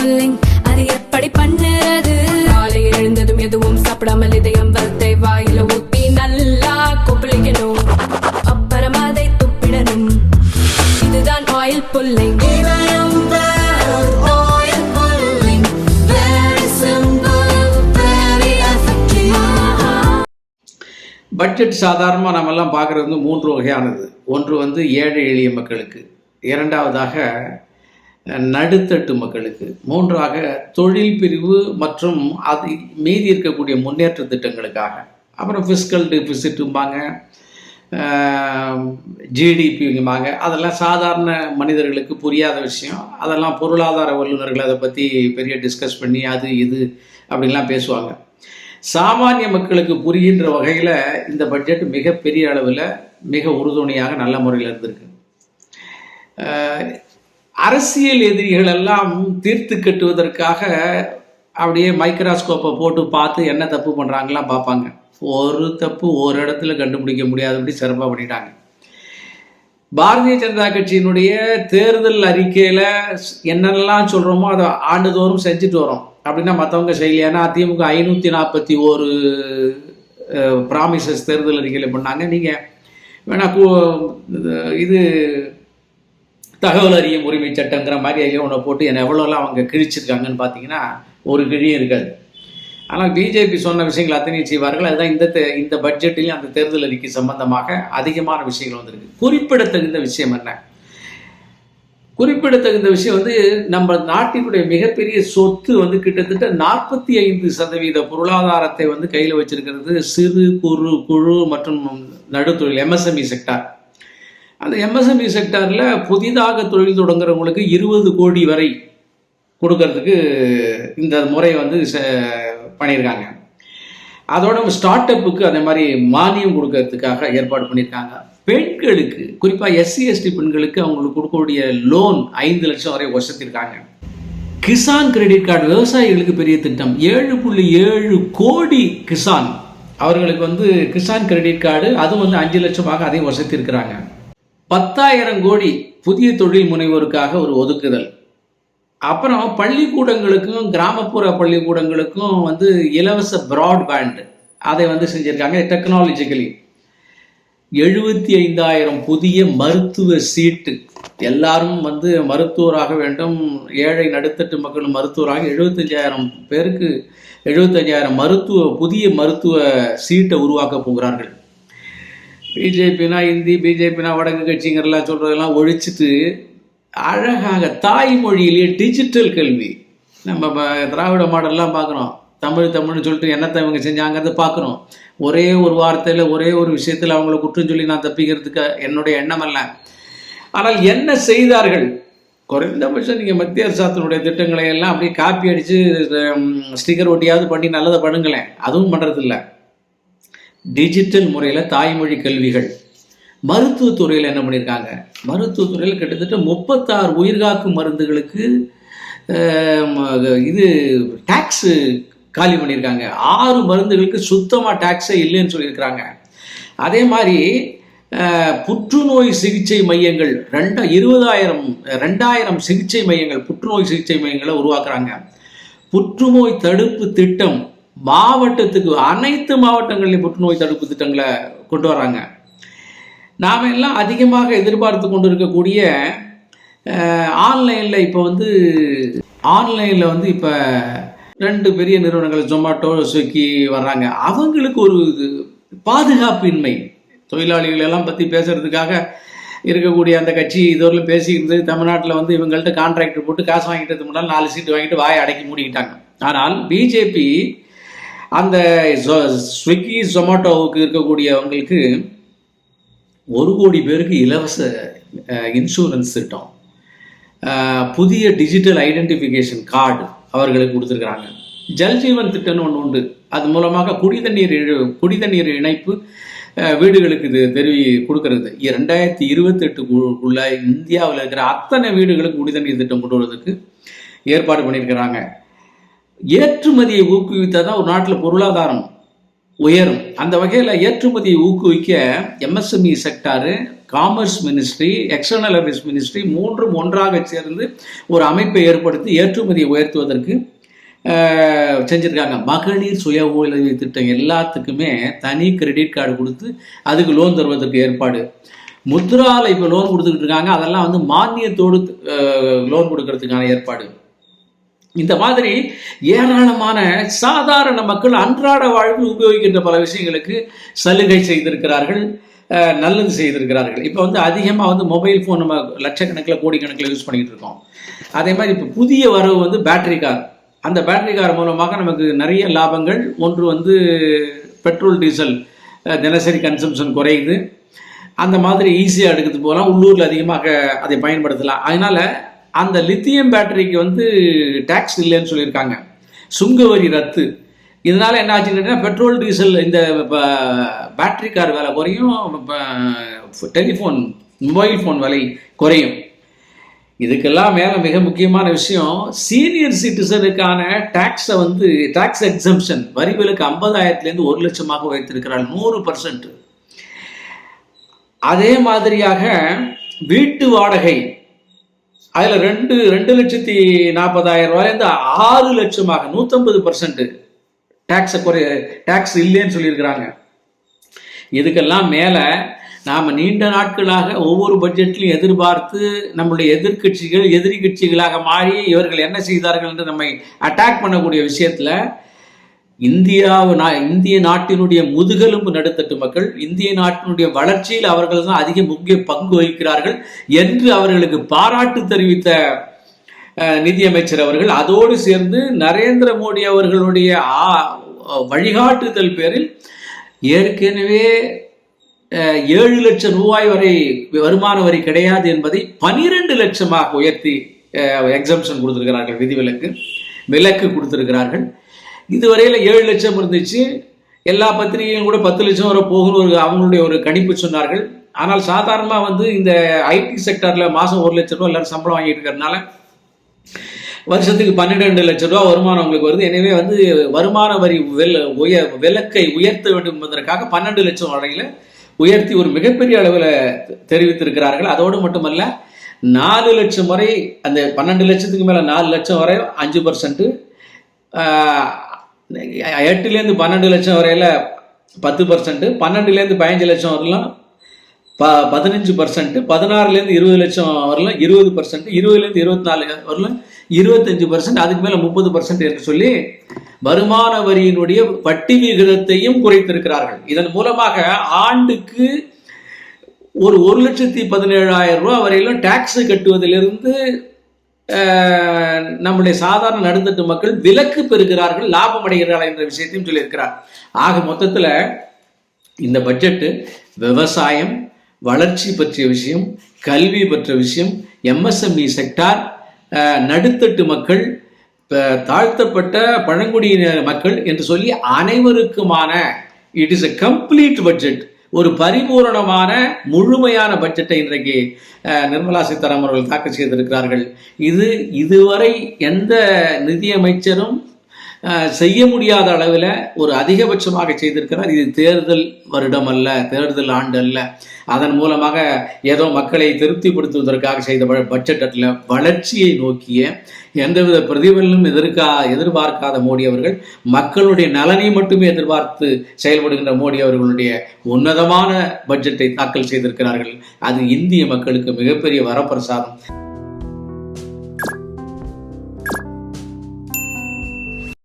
Pulling அது எப்படி பண்ணுறது? காலை எழுந்ததும் எதுவும் சாப்பிடாமல் இதயம் வளத்தை வாயில ஊத்தி நல்லா கொப்பளிக்கணும். அப்புறம் அதை துப்பிடணும். இதுதான் ஆயில் புல்லிங் பட்ஜெட் சாதாரணமாக நம்ம எல்லாம் பார்க்குறது வந்து மூன்று வகையானது. ஒன்று வந்து ஏழை எளிய மக்களுக்கு. இரண்டாவதாக நடுத்தட்டு மக்களுக்கு. மூன்றாக தொழில் பிரிவு மற்றும் அது மீதி இருக்கக்கூடிய முன்னேற்ற திட்டங்களுக்காக. அப்புறம் ஃபிஸ்கல் டெபிசிட்டும்பாங்க ஜிடிபிங்குமாங்க அதெல்லாம் சாதாரண மனிதர்களுக்கு புரியாத விஷயம். அதெல்லாம் பொருளாதார வல்லுநர்கள் அதை பற்றி பெரிய டிஸ்கஸ் பண்ணி அது இது அப்படின்லாம் பேசுவாங்க. சாமானிய மக்களுக்கு புரிகின்ற வகையில் இந்த பட்ஜெட் மிகப்பெரிய அளவில் மிக உறுதுணையாக நல்ல முறையில் இருந்திருக்கு. அரசியல் எதிரிகள் எல்லாம் தீர்த்து கட்டுவதற்காக அப்படியே மைக்ராஸ்கோப்பை போட்டு பார்த்து என்ன தப்பு பண்ணுறாங்கலாம் பார்ப்பாங்க. ஒரு தப்பு ஒரு இடத்துல கண்டுபிடிக்க முடியாதபடி சிறப்பாக பண்ணிட்டாங்க. பாரதிய ஜனதா கட்சியினுடைய தேர்தல் அறிக்கையில் என்னெல்லாம் சொல்கிறோமோ அதை ஆண்டுதோறும் செஞ்சுட்டு வரோம். அப்படின்னா மற்றவங்க செய்யலையானா அதிமுக ஐநூற்றி நாற்பத்தி ஒரு ப்ராமிசஸ் தேர்தல் அறிக்கையில் பண்ணாங்க. நீங்கள் வேணா இது தகவல் அறியும் உரிமை சட்டங்கிற மாதிரி ஐயோ ஒன்று போட்டு என்னை எவ்வளோலாம் அவங்க கிழிச்சிருக்காங்கன்னு பார்த்தீங்கன்னா ஒரு கிழியும் இருக்காது. ஆனால் பிஜேபி சொன்ன விஷயங்கள் அத்தனை செய்வார்கள். அதுதான் இந்த இந்த பட்ஜெட்டிலும் அந்த தேர்தல் அறிக்கை சம்பந்தமாக அதிகமான விஷயங்கள் வந்திருக்கு. குறிப்பிடத்தகுந்த விஷயம் என்ன? குறிப்பிடத்தகுந்த விஷயம் வந்து நம்ம நாட்டினுடைய மிகப்பெரிய சொத்து வந்து கிட்டத்தட்ட நாற்பத்தி ஐந்து சதவீத பொருளாதாரத்தை வந்து கையில் வச்சிருக்கிறது சிறு குறு குழு மற்றும் நடுத்தொழில் எம்எஸ்எம்இ செக்டார் அந்த எம்எஸ்எம்இ செக்டாரில் புதிதாக தொழில் தொடங்குறவங்களுக்கு இருபது கோடி வரை கொடுக்கறதுக்கு இந்த முறை வந்து ச- பண்ணியிருக்காங்க. அதோட ஸ்டார்ட் அப்புக்கு அதே மாதிரி மானியம் கொடுக்கறதுக்காக ஏற்பாடு பண்ணியிருக்காங்க. பெண்களுக்கு குறிப்பாக எஸ்சி எஸ்டி பெண்களுக்கு அவங்களுக்கு கொடுக்கக்கூடிய லோன் ஐந்து லட்சம் வரை வசத்திருக்காங்க கிசான் கிரெடிட் கார்டு விவசாயிகளுக்கு பெரிய திட்டம். ஏழு புள்ளி ஏழு கோடி கிசான். அவர்களுக்கு வந்து கிசான் கிரெடிட் கார்டு அதுவும் வந்து அஞ்சு லட்சமாக அதையும் வசத்திருக்கிறாங்க பத்தாயிரம் கோடி புதிய தொழில் முனைவோருக்காக ஒரு ஒதுக்குதல். அப்புறம் பள்ளிக்கூடங்களுக்கும் கிராமப்புற பள்ளிக்கூடங்களுக்கும் வந்து இலவச பிராட்பேண்ட் அதை வந்து செஞ்சுருக்காங்க டெக்னாலஜிக்கலி எழுபத்தி ஐந்தாயிரம் புதிய மருத்துவ சீட்டு எல்லாரும் வந்து மருத்துவராக வேண்டும். ஏழை நடுத்தட்டு மக்களும் மருத்துவராக எழுபத்தஞ்சாயிரம் பேருக்கு எழுபத்தஞ்சாயிரம் மருத்துவ புதிய மருத்துவ சீட்டை உருவாக்க போகிறார்கள். பிஜேபினா இந்தி பிஜேபினா வடக்கு கட்சிங்கிறலாம் சொல்கிறதெல்லாம் ஒழிச்சிட்டு அழகாக தாய்மொழியிலேயே டிஜிட்டல் கல்வி. நம்ம திராவிட மாடல்லாம் பார்க்குறோம். தமிழ் தமிழ்னு சொல்லிட்டு என்னத்தை இவங்க செஞ்சாங்கிறத பார்க்குறோம். ஒரே ஒரு வார்த்தையில் ஒரே ஒரு விஷயத்தில் அவங்கள குற்றம் சொல்லி நான் தப்பிக்கிறதுக்கு என்னுடைய எண்ணம் அல்ல. ஆனால் என்ன செய்தார்கள்? குறைந்தபட்சம் நீங்கள் மத்திய அரசாத்தினுடைய திட்டங்களை எல்லாம் அப்படியே காப்பி அடித்து ஸ்டிக்கர் ஒட்டியாவது பண்ணி நல்லதை பண்ணுங்களேன். அதுவும் பண்ணுறதில்ல டிஜிட்டல் முறையில் தாய்மொழி கல்விகள். மருத்துவத்துறையில் என்ன பண்ணியிருக்காங்க மருத்துவத்துறையில் கிட்டத்தட்ட முப்பத்தாறு உயிர்காக்கும் மருந்துகளுக்கு இது டேக்ஸு காலி பண்ணியிருக்காங்க ஆறு மருந்துகளுக்கு சுத்தமாக டேக்ஸே இல்லைன்னு சொல்லியிருக்கிறாங்க. அதே மாதிரி புற்றுநோய் சிகிச்சை மையங்கள் ரெண்டா இருபதாயிரம் ரெண்டாயிரம் சிகிச்சை மையங்கள் புற்றுநோய் சிகிச்சை மையங்களை உருவாக்குறாங்க. புற்றுநோய் தடுப்பு திட்டம் மாவட்டத்துக்கு அனைத்து மாவட்டங்களிலும் புற்றுநோய் தடுப்பு திட்டங்களை கொண்டு வராங்க. நாம் எல்லாம் அதிகமாக எதிர்பார்த்து கொண்டு இருக்கக்கூடிய ஆன்லைனில் இப்போ வந்து ஆன்லைனில் வந்து இப்போ ரெண்டு பெரிய நிறுவனங்கள் ஜொமாட்டோ ஸ்விக்கி வர்றாங்க. அவங்களுக்கு ஒரு இது பாதுகாப்பின்மை. தொழிலாளிகள் எல்லாம் பற்றி பேசுறதுக்காக இருக்கக்கூடிய அந்த கட்சி இதுவரையிலும் பேசியிருந்து தமிழ்நாட்டில் வந்து இவங்கள்ட்ட கான்ட்ராக்ட் போட்டு காசு வாங்கிட்டு முன்னால் நாலு சீட்டு வாங்கிட்டு வாயை அடக்கி மூடிக்கிட்டாங்க. ஆனால் பிஜேபி அந்த ஸ்விக்கி ஜொமாட்டோவுக்கு இருக்கக்கூடியவங்களுக்கு ஒரு கோடி பேருக்கு இலவச இன்சூரன்ஸ் திட்டம். புதிய டிஜிட்டல் ஐடென்டிஃபிகேஷன் கார்டு அவர்களுக்கு கொடுத்துருக்குறாங்க. ஜல்ஜீவன் திட்டம்னு ஒன்று உண்டு. அது மூலமாக குடிதண்ணீர் குடிதண்ணீர் இணைப்பு வீடுகளுக்கு இது தெரிவி கொடுக்கறது. ரெண்டாயிரத்தி இருபத்தெட்டுக்குள்ள இந்தியாவில் இருக்கிற அத்தனை வீடுகளுக்கு குடிதண்ணீர் திட்டம் கொண்டு வரதுக்கு ஏற்பாடு பண்ணியிருக்கிறாங்க. ஏற்றுமதியை ஊக்குவித்தால் தான் ஒரு நாட்டில் பொருளாதாரம் உயரும். அந்த வகையில் ஏற்றுமதியை ஊக்குவிக்க MSME sector commerce ministry external affairs ministry மூன்றும் ஒன்றாக சேர்ந்து ஒரு அமைப்பை ஏற்படுத்தி ஏற்றுமதியை உயர்த்துவதற்கு செஞ்சுருக்காங்க. மகளிர் சுய உதவி திட்டம் எல்லாத்துக்குமே தனி கிரெடிட் கார்டு கொடுத்து அதுக்கு லோன் தருவதற்கு ஏற்பாடு. முத்ராவில் இப்போ லோன் கொடுத்துக்கிட்டு இருக்காங்க. அதெல்லாம் வந்து மானியத்தோடு லோன் கொடுக்கறதுக்கான ஏற்பாடு. இந்த மாதிரி ஏராளமான சாதாரண மக்கள் அன்றாட வாழ்வில் உபயோகிக்கின்ற பல விஷயங்களுக்கு சலுகை செய்திருக்கிறார்கள் நல்லது செய்திருக்கிறார்கள். இப்போ வந்து அதிகமாக வந்து மொபைல் ஃபோன் நம்ம லட்சக்கணக்கில் கோடிக்கணக்கில் யூஸ் பண்ணிக்கிட்டு இருக்கோம். அதே மாதிரி இப்போ புதிய வரவு வந்து பேட்டரி கார். அந்த பேட்டரி கார் மூலமாக நமக்கு நிறைய லாபங்கள். ஒன்று வந்து பெட்ரோல் டீசல் தினசரி கன்சம்ஷன் குறையுது. அந்த மாதிரி ஈஸியாக எடுக்கிறது போகலாம். உள்ளூரில் அதிகமாக அதை பயன்படுத்தலாம். அதனால் அந்த லித்தியம் பேட்டரிக்கு வந்து டேக்ஸ் இல்லைன்னு சொல்லியிருக்காங்க. சுங்க வரி ரத்து. இதனால என்ன ஆச்சுன்னு கேட்டீங்கன்னா, பெட்ரோல் டீசல் இந்த பேட்டரி கார் விலை குறையும் டெலிஃபோன் மொபைல் ஃபோன் விலை குறையும். இதுக்கெல்லாம் மேலே மிக முக்கியமான விஷயம் சீனியர் சிட்டிசனுக்கான டேக்ஸை வந்து டேக்ஸ் எக்ஸம்ஷன் வரி விலக்கு ஐம்பதாயிரத்துலேருந்து ஒரு லட்சமாக வைத்திருக்கிறாள் நூறு பர்சன்ட் அதே மாதிரியாக வீட்டு வாடகை அதில் ரெண்டு ரெண்டு லட்சத்தி நாற்பதாயிரம் ரூபாயிலேருந்து ஆறு லட்சமாக நூற்றம்பது பர்சன்ட் டேக்ஸை குறை டேக்ஸ் இல்லைன்னு சொல்லியிருக்கிறாங்க. இதுக்கெல்லாம் மேலே நாம் நீண்ட நாட்களாக ஒவ்வொரு பட்ஜெட்லையும் எதிர்பார்த்து நம்முடைய எதிர்க்கட்சிகள் எதிரி கட்சிகளாக மாறி இவர்கள் என்ன செய்தார்கள் என்று நம்மை அட்டாக் பண்ணக்கூடிய விஷயத்தில் இந்தியாவு நா இந்திய நாட்டினுடைய முதுகெலும்பு நடுத்தட்டு மக்கள் இந்திய நாட்டினுடைய வளர்ச்சியில் அவர்கள் தான் அதிக முக்கிய பங்கு வகிக்கிறார்கள் என்று அவர்களுக்கு பாராட்டு தெரிவித்த நிதியமைச்சர் அவர்கள். அதோடு சேர்ந்து நரேந்திர மோடி அவர்களுடைய ஆ- வழிகாட்டுதல் பேரில் ஏற்கனவே ஏழு லட்சம் ரூபாய் வரை வருமான வரி கிடையாது என்பதை பனிரெண்டு லட்சமாக உயர்த்தி எக்ஸம்ஷன் கொடுத்திருக்கிறார்கள் விதிவிலக்கு விலக்கு கொடுத்திருக்கிறார்கள். இதுவரையில் ஏழு லட்சம் இருந்துச்சு. எல்லா பத்திரிகைகளும் கூட பத்து லட்சம் வரை போகும்னு ஒரு அவங்களுடைய ஒரு கணிப்பு சொன்னார்கள். ஆனால் சாதாரணமாக வந்து இந்த ஐடி செக்டரில் மாதம் ஒரு லட்சம் ரூபா எல்லாரும் சம்பளம் வாங்கிட்டு இருக்கிறதுனால வருஷத்துக்கு பன்னிரெண்டு லட்சம் ரூபா வருமானம் உங்களுக்கு வருது. எனவே வந்து வருமான வரி வெல உய விலக்கை உயர்த்த வேண்டும் என்பதற்காக பன்னெண்டு லட்சம் வரையில் உயர்த்தி ஒரு மிகப்பெரிய அளவில் தெரிவித்திருக்கிறார்கள். அதோடு மட்டுமல்ல நாலு லட்சம் வரை அந்த பன்னெண்டு லட்சத்துக்கு மேலே நாலு லட்சம் வரை அஞ்சு பர்சன்ட்டு எட்டுலேருந்து பன்னெண்டு லட்சம் வரையில் பத்து பர்சன்ட் பன்னெண்டுலேருந்து பதினஞ்சு லட்சம் வரலாம் ப பதினஞ்சு பர்சன்ட் பதினாறுலேருந்து இருபது லட்சம் வரலாம் இருபது பர்சன்ட் இருபதுலேருந்து இருபத்தி நாலு வரலாம் இருபத்தஞ்சு பர்சன்ட் அதுக்கு மேலே முப்பது பர்சன்ட் என்று சொல்லி வருமான வரியினுடைய வட்டி விகிதத்தையும் குறைத்திருக்கிறார்கள். இதன் மூலமாக ஆண்டுக்கு ஒரு ஒரு லட்சத்தி பதினேழாயிரம் ரூபா வரையிலும் டாக்ஸ் கட்டுவதிலிருந்து நம்முடைய சாதாரண நடுத்தட்டு மக்கள் விலக்கு பெறுகிறார்கள் லாபம் அடைகிறார்கள் என்ற விஷயத்தையும் சொல்லியிருக்கிறார். ஆக மொத்தத்தில் இந்த பட்ஜெட்டு விவசாயம் வளர்ச்சி பற்றிய விஷயம் கல்வி பற்றிய விஷயம் எம்எஸ்எம்இ செக்டார் நடுத்தட்டு மக்கள் தாழ்த்தப்பட்ட பழங்குடியின மக்கள் என்று சொல்லி அனைவருக்குமான it is a complete budget ஒரு பரிபூரணமான முழுமையான பட்ஜெட்டை இன்றைக்கு நிர்மலா சீதாராமன் அவர்கள் தாக்கல் செய்திருக்கிறார்கள். இது இதுவரை எந்த நிதியமைச்சரும் செய்ய முடியாத அளவில் ஒரு அதிகபட்சமாக செய்திருக்கிறார். இது தேர்தல் வருடம் அல்ல தேர்தல் ஆண்டு அல்ல. அதன் மூலமாக ஏதோ மக்களை திருப்திப்படுத்துவதற்காக செய்த ப- பட்ஜெட் அல்ல வளர்ச்சியை நோக்கிய எந்தவித பிரதிபலனும் எதிர்க்கா எதிர்பார்க்காத மோடி அவர்கள் மக்களுடைய நலனை மட்டுமே எதிர்பார்த்து செயல்படுகின்ற மோடி அவர்களுடைய உன்னதமான பட்ஜெட்டை தாக்கல் செய்திருக்கிறார்கள். அது இந்திய மக்களுக்கு மிகப்பெரிய வரப்பிரசாதம்.